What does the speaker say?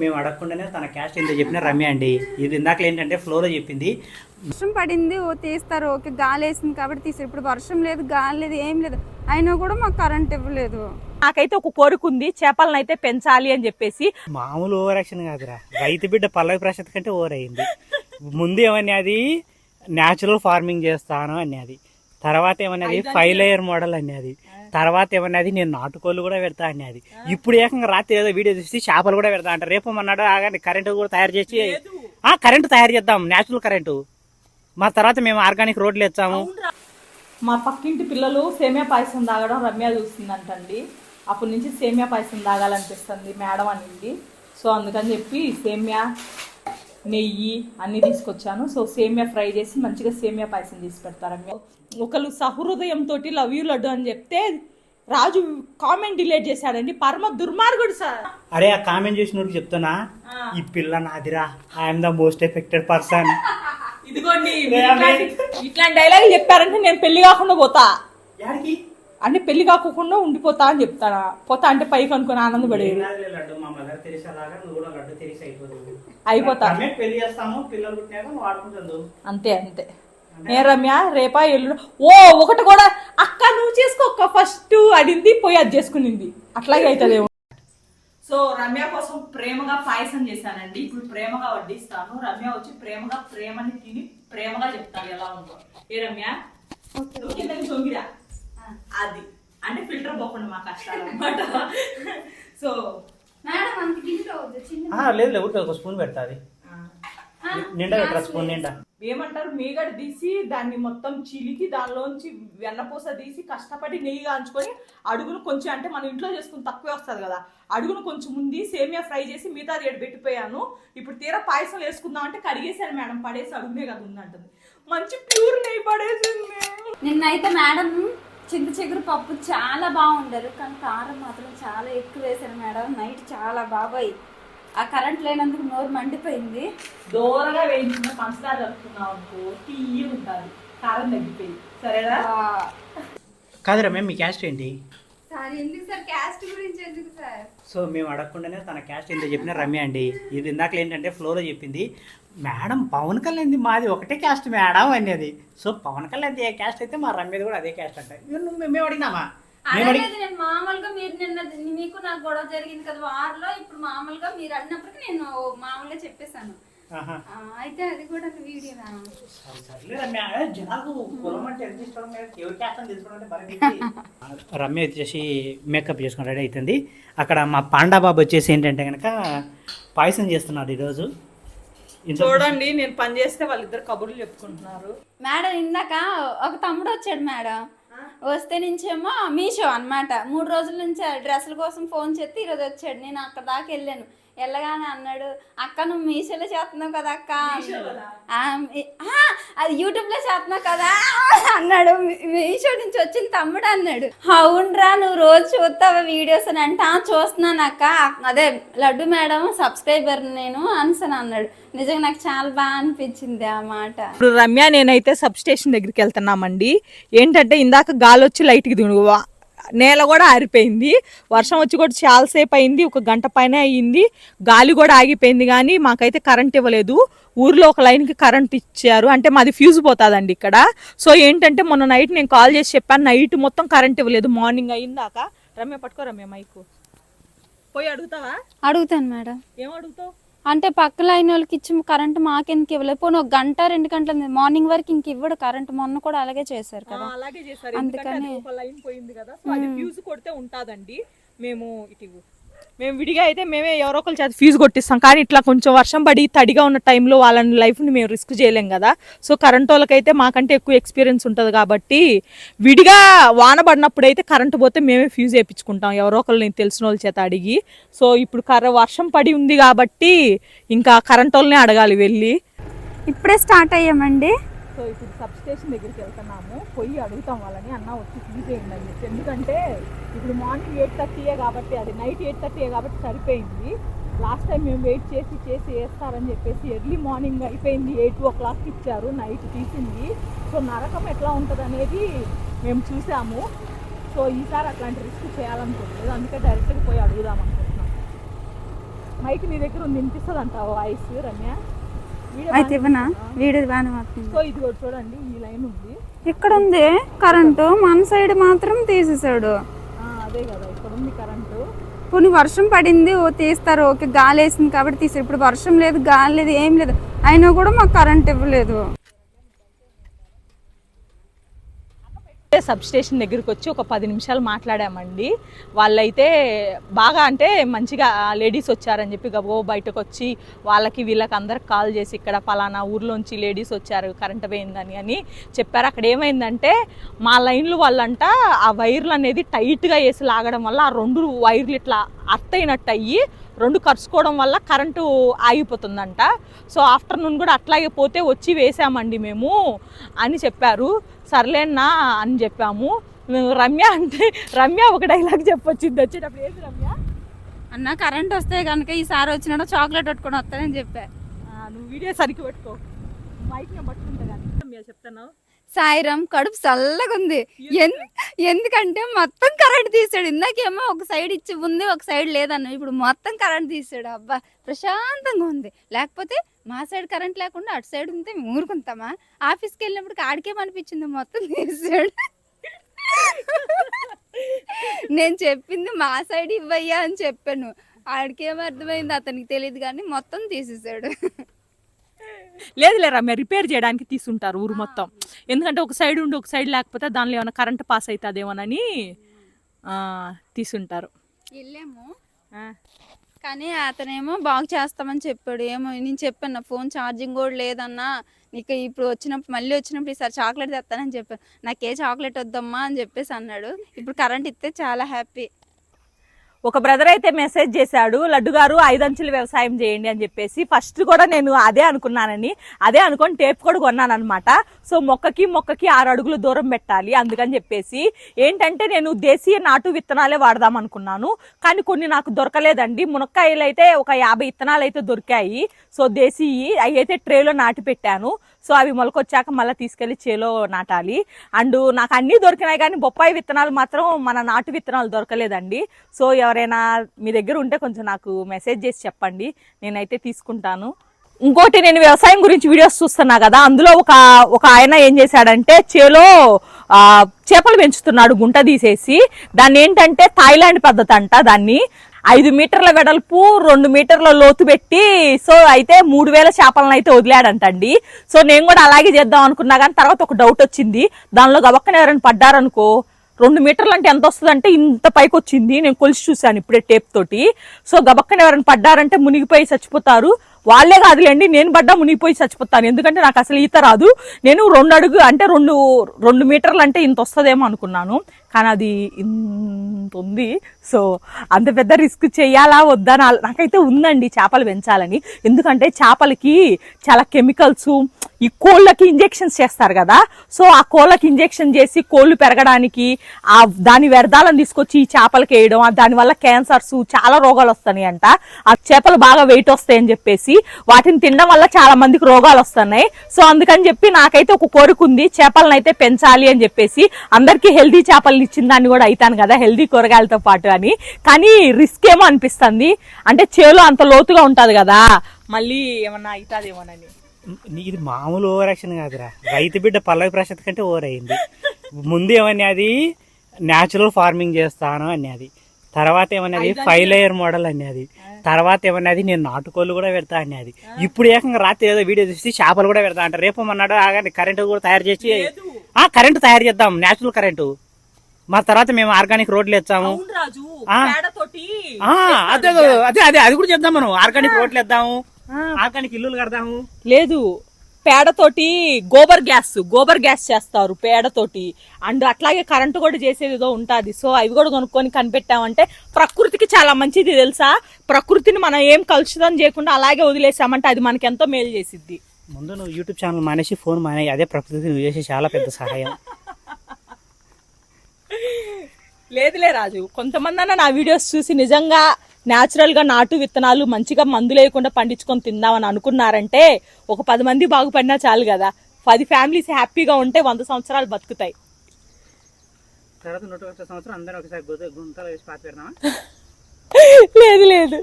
మేము అడగకుండానే తన క్యాస్ట్ ఏంటో చెప్పిన రమ్య అండి. ఇది ఇందాక ఏంటంటే ఫ్లోలో చెప్పింది. వర్షం పడింది ఓ తీస్తారు ఓకే గాలి వేసింది కాబట్టి తీస్తారు. ఇప్పుడు వర్షం లేదు గాలి లేదు ఏం లేదు. అయినా కూడా మాకు కరెంట్ ఇవ్వలేదు. నాకైతే ఒక కోరిక ఉంది చేపలను అయితే పెంచాలి అని చెప్పేసి. మామూలు ఓవర్ యాక్షన్ కాదురా. రైతు బిడ్డ పల్లవి ప్రసాద్ కంటే ఓవర్ అయింది ముందు ఏమని అది న్యాచురల్ ఫార్మింగ్ చేస్తాను అన్నది. తర్వాత ఏమన్నది ఫైవ్ లేయర్ మోడల్ అన్నది. తర్వాత ఏమన్నది నేను నాటుకోళ్ళు కూడా పెడతా అన్నది. ఇప్పుడు ఏకంగా రాత్రి ఏదో వీడియో చూసి చేపలు కూడా పెడతా అంట రేపు అన్నాడు ఆగానే కరెంటు కూడా తయారు చేసి ఆ కరెంటు తయారు చేద్దాం. న్యాచురల్ కరెంటు మా తర్వాత మేము ఆర్గానిక్ రోడ్లు ఇచ్చాము మా పక్కింటి పిల్లలు సేమియా పాయసం తాగడం రమ్య చూస్తుందంటండి. అప్పటి నుంచి సేమియా పాయసం తాగాలనిపిస్తుంది మేడం అనింది. సో అందుకని చెప్పి సేమియా నెయ్యి అన్నీ తీసుకొచ్చాను. సో సేమియా ఫ్రై చేసి మంచిగా సేమియా పాయసం చేసి పెడతారు ఒకరు సహృదయంతో లవ్ యూ లడ్డు అని చెప్తే రాజు కామెంట్ డిలేట్ చేశాడండి. పరమ దుర్మార్గుడు సార్. అరే ఆ కామెంట్ చేసిన చెప్తున్నా? ఈ పిల్ల నాదిరా I'm the most affected person ఇదిగోండి ఇట్లాంటి డైలాగ్ చెప్పారంటే నేను పెళ్ళి కాకుండా పోతా. అంటే పెళ్ళి కాకుండా ఉండిపోతా అని చెప్తానా పోతా అంటే పైకి అనుకుని ఆనందపడేది అయిపోతా. అంతే అంతే. ఏ రమ్య రేపా ఎల్లుండి. ఓ ఒకటి కూడా. అక్క నువ్వు చేసుకో అక్క. ఫస్ట్ అడింది పోయి అది చేసుకునింది. అట్లాగే అవుతుంది సో రమ్య కోసం ప్రేమగా పాయసం చేశానండి. ఇప్పుడు ప్రేమగా వడ్డిస్తాను. రమ్య వచ్చి ప్రేమగా ప్రేమని తిని ప్రేమగా చెప్తాను ఎలా ఉందో. ఏ రమ్య? చొంగిరా అది. అంటే ఫిల్టర్ పోకుండా మా కష్టాలు అనమాట సో మేడం అంత గిన్నెలో వద్దు, చిన్న ఆ, లేదు లేదు ఒక స్పూన్ పెడతాది నిండా పెట్టరా స్పూన్ నిండా. ఏమంటారు? మీగడ తీసి దాన్ని మొత్తం చిలికి దానిలోంచి వెన్నపూస తీసి కష్టపడి నెయ్యి కాంచుకొని అడుగును కొంచెం అంటే మన ఇంట్లో చేసుకుని తక్కువే వస్తుంది కదా. అడుగును కొంచెం ఉంది సేమియా ఫ్రై చేసి మిగతా ఏడు పెట్టిపోయాను. ఇప్పుడు తీరా పాయసం వేసుకుందాం అంటే కడిగేశాను మేడం పడేసి అడుగునే కదా ఉందంటుంది. మంచి ప్యూర్ నెయ్యి పడేసింది. నిన్నైతే మేడం చింత చిగురు పప్పు చాలా బాగుండరు కానీ కారం మాత్రం చాలా ఎక్కువ వేశారు మేడం. నైట్ చాలా బాబాయ్. ఆ కరెంట్ లేనందుకు నోరు మండిపోయింది. దూరగా వేయించిన పంచదార కలుపుకున్నాం అనుకో తీయ ఉంటుంది కారం తగ్గిపోయి సరేనా? కాదు రమ్య మీ క్యాస్ట్ ఏంటి? సార్ ఎందుకు సార్ క్యాస్ట్ గురించి ఎందుకు సార్? సో మేము అడగకుండానే తన క్యాస్ట్ ఏంటో చెప్పిన రమ్య అండి. ఇది ఇందాక ఏంటంటే ఫ్లోలో చెప్పింది. మేడం పవన్ కళ్యాణ్ది మాది ఒకటే క్యాస్ట్ మేడం అనేది. సో పవన్ కళ్యాణ్ ఏ క్యాస్ట్ అయితే మా రమ్యది కూడా అదే క్యాస్ట్ అంట. నువ్వు మేము అడిగినామా? నేను మామూలుగా మీరు నిన్న మీకు నాకు గొడవ జరిగింది కదా వారిలో ఇప్పుడు మామూలుగా మీరు అన్నప్పటికీ నేను మామూలుగా చెప్పేశాను. అయితే అది కూడా వీడియో సరే, సర్లే రమ్య వచ్చేసి మేకప్ చేసుకుని రెడీ అవుతుంది అక్కడ మా పాండా బాబు వచ్చేసి ఏంటంటే కనుక పాయసం చేస్తున్నాడు ఈరోజు. చూడండి నేను పని చేస్తే వాళ్ళిద్దరు కబుర్లు చెప్పుకుంటున్నారు. మేడం ఇందాక ఒక తమ్ముడు వచ్చాడు మేడం. వస్తే నుంచేమో మీషో అన్నమాట. మూడు రోజుల నుంచి ఆ డ్రెస్సుల కోసం ఫోన్ చేస్తే ఈరోజు వచ్చాడు. నేను అక్కడ దాకా వెళ్ళాను. వెళ్ళగానే అన్నాడు అక్క నువ్వు మీషోలో చేస్తున్నావు కదా అక్క? అది యూట్యూబ్లో చేస్తున్నావు కదా? అన్నాడు మీషో నుంచి వచ్చిన తమ్ముడు అన్నాడు. అవునరా నువ్వు రోజు చూస్తావా వీడియోస్ అని? అంటే "ఆ, చూస్తున్నాను అక్క. అదే లడ్డు మేడం సబ్స్క్రైబర్ నేను అనిసని అన్నాడు. నిజంగా నాకు చాలా బాగా అనిపించింది ఆ మాట. ఇప్పుడు రమ్య నేనైతే సబ్ స్టేషన్ దగ్గరికి వెళ్తున్నామండి. ఏంటంటే ఇందాక గాలి వచ్చి లైట్కి దిగు నేల కూడా ఆరిపోయింది. వర్షం వచ్చి కూడా చాలాసేపు అయింది. ఒక గంట పైన అయ్యింది. గాలి కూడా ఆగిపోయింది కానీ మాకైతే కరెంట్ ఇవ్వలేదు. ఊర్లో ఒక లైన్కి కరెంట్ ఇచ్చారు. అంటే మాది ఫ్యూజ్ పోతుందండి ఇక్కడ. సో ఏంటంటే మొన్న నైట్ నేను కాల్ చేసి చెప్పాను. నైట్ మొత్తం కరెంట్ ఇవ్వలేదు. మార్నింగ్ అయిందాక. రమ్య పట్టుకో రమ్య మైకు. పోయి అడుగుతావా? అడుగుతాను మేడం. ఏం అడుగుతావు? అంటే పక్క లైన్ వాళ్ళకి ఇచ్చి కరెంట్ మాకెందుకు ఇవ్వలేదు. పోనీ ఒక గంట రెండు గంటల మార్నింగ్ వరకు ఇంక ఇవ్వడు. కరెంట్ మొన్న కూడా అలాగే చేశారు కదా. అలాగే చేశారు. అందుకని- లైన్ పోయింది కదా. సో అది ఫ్యూజ్ కొడితే ఉంటుందండి. మేము ఇటు మేము విడిగా అయితే మేమే ఎవరో ఒకరు చేత ఫీజు కొట్టిస్తాం. కానీ ఇట్లా కొంచెం వర్షం పడి తడిగా ఉన్న టైంలో వాళ్ళని లైఫ్ని మేము రిస్క్ చేయలేం కదా. సో కరెంట్ వాళ్ళకైతే మాకంటే ఎక్కువ ఎక్స్పీరియన్స్ ఉంటుంది కాబట్టి విడిగా వాన పడినప్పుడు అయితే కరెంట్ పోతే మేమే ఫ్యూజ్ వేయించుకుంటాం ఎవరో ఒకరు తెలిసిన వాళ్ళ చేత అడిగి. సో ఇప్పుడు కర వర్షం పడి ఉంది కాబట్టి ఇంకా కరెంట్ వాళ్ళనే అడగాలి వెళ్ళి. ఇప్పుడే స్టార్ట్ అయ్యామండి. సో ఇప్పుడు సబ్ స్టేషన్ దగ్గరికి వెళ్తున్నాము. పోయి అడుగుతాం వాళ్ళని అన్న వచ్చి తీసేయండి అని చెప్పి. ఎందుకంటే ఇప్పుడు మార్నింగ్ ఎయిట్ థర్టీయే కాబట్టి అది నైట్ ఎయిట్ థర్టీయే కాబట్టి సరిపోయింది. లాస్ట్ టైం మేము వెయిట్ చేసి చేసి వేస్తారని చెప్పేసి ఎర్లీ మార్నింగ్ అయిపోయింది. ఎయిట్ ఓ క్లాక్కి ఇచ్చారు నైట్ తీసింది. సో నరకం ఎట్లా ఉంటుంది అనేది మేము చూసాము. సో ఈసారి అట్లాంటి రిస్క్ చేయాలనుకోలేదు అందుకే డైరెక్ట్గా పోయి అడుగుదాం అనుకుంటున్నాం. మైక్ నీ దగ్గర ఉంది వినిపిస్తుంది అంట వాయిస్ రమ్య? అయితే ఇవ్వనా? వీడియో బాగానే సో ఇది చూడండి ఈ లైన్ ఉంది. ఇక్కడ ఉంది కరెంటు మన సైడ్ మాత్రం తీసేసాడు అదే కదా ఇక్కడ ఉంది కరెంటు. కొన్ని వర్షం పడింది ఓ తీస్తారు ఓకే గాలి వేసింది కాబట్టి తీసారు ఇప్పుడు వర్షం లేదు గాలి లేదు ఏం లేదు. అయినా కూడా మాకు కరెంట్ ఇవ్వలేదు. సబ్ స్టేషన్ దగ్గరికి వచ్చి ఒక పది నిమిషాలు మాట్లాడామండి. వాళ్ళైతే బాగా అంటే మంచిగా లేడీస్ వచ్చారని చెప్పి గబో బయటకు వచ్చి వాళ్ళకి వీళ్ళకి అందరికి కాల్ చేసి ఇక్కడ పలానా ఊర్లోంచి లేడీస్ వచ్చారు కరెంట్ పోయిందని అని చెప్పారు. అక్కడ ఏమైందంటే మా లైన్లు వాళ్ళంట ఆ వైర్లు అనేది టైట్గా వేసి లాగడం వల్ల ఆ రెండు వైర్లు ఇట్లా అత్తయినట్టు అయ్యి రెండు కరుచుకోవడం వల్ల కరెంటు ఆగిపోతుందంట. సో ఆఫ్టర్నూన్ కూడా అట్లాగే పోతే వచ్చి వేసామండి మేము అని చెప్పారు. సర్లేనా అని చెప్పాము. రమ్య అంటే రమ్య ఒక డైలాగ్ చెప్పొచ్చింది వచ్చేటప్పుడు ఏది రమ్య? అన్న కరెంట్ వస్తే కనుక ఈసారి వచ్చినట్టు చాక్లెట్ పట్టుకొని వస్తానని చెప్పా. నువ్వు వీడియో సరిగ్గా పెట్టుకో. మైక్ నేను పట్టుకుంటా కానీ. రమ్య చెప్తాను సాయిరామ్ కడుపు చల్లగా ఉంది. ఎందుకంటే మొత్తం కరెంట్ తీసాడు. ఇందాకేమో ఒక సైడ్ ఇచ్చి ఉంది ఒక సైడ్ లేదన్న. ఇప్పుడు మొత్తం కరెంట్ తీసాడు. అబ్బా ప్రశాంతంగా ఉంది. లేకపోతే మా సైడ్ కరెంట్ లేకుండా అటు సైడ్ ఉంటే మేము ఊరుకుంటామా? ఆఫీస్కి వెళ్ళినప్పుడు ఆడికేమనిపించింది మొత్తం తీసాడు? నేను చెప్పింది మా సైడ్ ఇవ్వయ్యా అని చెప్పాను. ఆడికేం అర్థమైంది అతనికి తెలియదు కానీ మొత్తం తీసేసాడు. లేదులే రమ్య రిపేర్ చేయడానికి తీసుంటారు ఊరు మొత్తం. ఎందుకంటే ఒక సైడ్ ఉండి ఒక సైడ్ లేకపోతే దానిలో ఏమైనా కరెంట్ పాస్ అవుతుందేమోనని తీసుంటారు. వెళ్ళాము. కానీ అతనేమో బాగు చేస్తామని చెప్పాడు. ఏమో నేను చెప్పాను నా ఫోన్ ఛార్జింగ్ కూడా లేదన్నా నీకు ఇప్పుడు వచ్చినప్పుడు మళ్ళీ వచ్చినప్పుడు ఈసారి చాక్లెట్ తెస్తానని చెప్పాను నాకు చాక్లెట్ వద్దమ్మా అని చెప్పేసి అన్నాడు. ఇప్పుడు కరెంట్ ఇస్తే చాలా హ్యాపీ ఒక బ్రదర్ అయితే మెసేజ్ చేశాడు లడ్డు గారు ఐదంచుల వ్యవసాయం చేయండి అని చెప్పేసి. ఫస్ట్ కూడా నేను అదే అనుకున్నానని అదే అనుకొని టేప్ కూడా కొన్నాను అనమాట సో మొక్కకి మొక్కకి ఆరు అడుగులు దూరం పెట్టాలి అందుకని చెప్పేసి ఏంటంటే నేను దేశీయ నాటు విత్తనాలే వాడదాం అనుకున్నాను. కానీ కొన్ని నాకు దొరకలేదండి. మునక్కాయలు అయితే ఒక యాభై విత్తనాలు అయితే దొరికాయి. సో దేశీయి అవి అయితే ట్రేలో నాటి పెట్టాను. సో అవి మొలకొచ్చాక మళ్ళీ తీసుకెళ్ళి చేలో నాటాలి. అండ్ నాకు అన్నీ దొరికినాయి కానీ బొప్పాయి విత్తనాలు మాత్రం మన నాటు విత్తనాలు దొరకలేదండి. సో ఎవరైనా మీ దగ్గర ఉంటే కొంచెం నాకు మెసేజ్ చేసి చెప్పండి. నేనైతే తీసుకుంటాను. ఇంకోటి నేను వ్యవసాయం గురించి వీడియోస్ చూస్తున్నా కదా అందులో ఒక ఒక ఆయన ఏం చేశాడంటే చేలో చేపలు పెంచుతున్నాడు గుంట తీసేసి. దాన్ని ఏంటంటే థాయిలాండ్ పద్ధతి అంట దాన్ని. ఐదు మీటర్ల వెడల్పు రెండు మీటర్ల లోతు పెట్టి సో అయితే మూడు వేల చేపలను అయితే వదిలాడంటండి. సో నేను కూడా అలాగే చేద్దాం అనుకున్నా కానీ తర్వాత ఒక డౌట్ వచ్చింది. దానిలో గబక్కన ఎవరైనా పడ్డారనుకో రెండు మీటర్లు అంటే ఎంత వస్తుంది అంటే ఇంత పైకి వచ్చింది. నేను కొలిసి చూశాను ఇప్పుడే టేప్ తోటి. సో గబక్కన ఎవరైనా పడ్డారంటే మునిగిపోయి చచ్చిపోతారు. వాళ్ళే కాదులేండి నేను పడ్డా మునిగిపోయి చచ్చిపోతాను. ఎందుకంటే నాకు అసలు ఈత రాదు. నేను రెండు అడుగు అంటే రెండు రెండు మీటర్లు అంటే ఇంత వస్తుందేమో అనుకున్నాను. కానీ అది ఇంత ఉంది. సో అంత పెద్ద రిస్క్ చేయాలా వద్దా నాకైతే ఉందండి చేపలు పెంచాలని. ఎందుకంటే చేపలకి చాలా కెమికల్స్ ఈ కోళ్ళకి ఇంజెక్షన్స్ చేస్తారు కదా. సో ఆ కోళ్ళకి ఇంజెక్షన్ చేసి కోళ్ళు పెరగడానికి ఆ దాని వ్యర్థాలను తీసుకొచ్చి ఈ చేపలకి వేయడం దానివల్ల క్యాన్సర్స్ చాలా రోగాలు వస్తాయి అంట ఆ చేపలు బాగా వెయిట్ వస్తాయని చెప్పేసి వాటిని తినడం వల్ల చాలా మందికి రోగాలు వస్తున్నాయి. సో అందుకని చెప్పి నాకైతే ఒక కోరిక ఉంది. చేపలను అయితే పెంచాలి అని చెప్పేసి అందరికీ హెల్దీ చేపలు ఇచ్చిన దాన్ని కూడా అవుతాను కదా హెల్దీ కూరగాయలతో పాటు అని. కానీ రిస్క్ ఏమో అనిపిస్తుంది. అంటే చేలో అంత లోతుగా ఉంటది కదా మళ్ళీ ఏమన్నా అవుతుందేమోనని ఇది మామూలు ఓవర్ యాక్షన్ కాదురా. రైతు బిడ్డ పల్లవి ప్రశాంత్ కంటే ఓవర్ అయింది ముందు ఏమని అది? న్యాచురల్ ఫార్మింగ్ చేస్తాను అన్నది తర్వాత ఏమన్నది ఫైవ్ లేయర్ మోడల్ అన్నది తర్వాత ఏమన్నది నేను నాటుకోళ్ళు కూడా పెడతా అన్నది. ఇప్పుడు ఏకంగా రాత్రి ఏదో వీడియో చూసి చేపలు కూడా పెడతా అంటారు. రేపు మన్నాడు ఆగండి కరెంటు కూడా తయారు చేసి ఆ కరెంటు తయారు చేద్దాం. న్యాచురల్ కరెంటు మా తర్వాత మేము ఆర్గానిక్ రోడ్లు ఇచ్చాము అదే అదే అదే అది కూడా చేద్దాం మనం. ఆర్గానిక్ రోడ్లు ఇద్దాము ఆర్గానిక్ ఇల్లులు కడదాము. లేదు. పేడతోటి గోబర్ గ్యాస్ గోబర్ గ్యాస్ చేస్తారు పేడతోటి. అండ్ అట్లాగే కరెంటు కూడా చేసేది ఏదో ఉంటుంది. సో అవి కూడా కొనుక్కొని కనిపెట్టామంటే ప్రకృతికి చాలా మంచిది తెలుసా? ప్రకృతిని మనం ఏం కలుషితం చేయకుండా అలాగే వదిలేసామంటే అది మనకి ఎంతో మేలు చేసిద్ది. ముందు నువ్వు యూట్యూబ్ ఛానల్ మానేసి ఫోన్ మానే అదే ప్రకృతి నువ్వు చేసే చాలా పెద్ద సహాయం. లేదులే రాజు. కొంతమంది అన్న నా వీడియోస్ చూసి నిజంగా న్యాచురల్గా నాటు విత్తనాలు మంచిగా మందు లేకుండా పండించుకొని తిందామని అనుకున్నారంటే ఒక పది మంది బాగుపడినా చాలు కదా. పది ఫ్యామిలీస్ హ్యాపీగా ఉంటే వంద సంవత్సరాలు బతుకుతాయి. తర్వాత నూట సంవత్సరం అందరం ఒకసారి గుంతలు వేసి పాతి పెడదామా? లేదు లేదు.